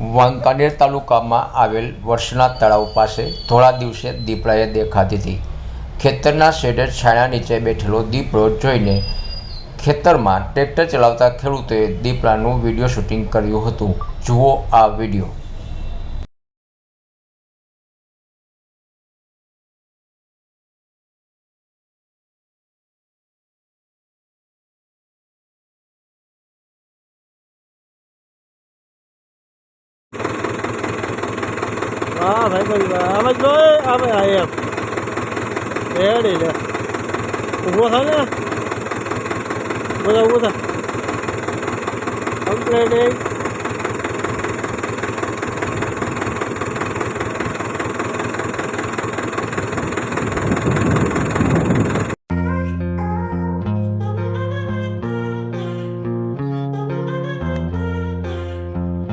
વાંકાનેર તાલુકામાં આવેલ વર્ષના તળાવ પાસે થોડા દિવસે દીપડાએ દેખાતી હતી. ખેતરના શેડે છાયા નીચે બેઠેલો દીપડો જોઈને ખેતરમાં ટ્રેક્ટર ચલાવતા ખેડૂતોએ દીપડાનું વીડિયો શૂટિંગ કર્યું હતું. જુઓ આ વીડિયો. હા, ભાઈ ભાઈ આમ જ લો આમ આ એમ. રેડી લે. ઊભો થાય ને. બધા ઊભો થાય કમ્પ્લેટ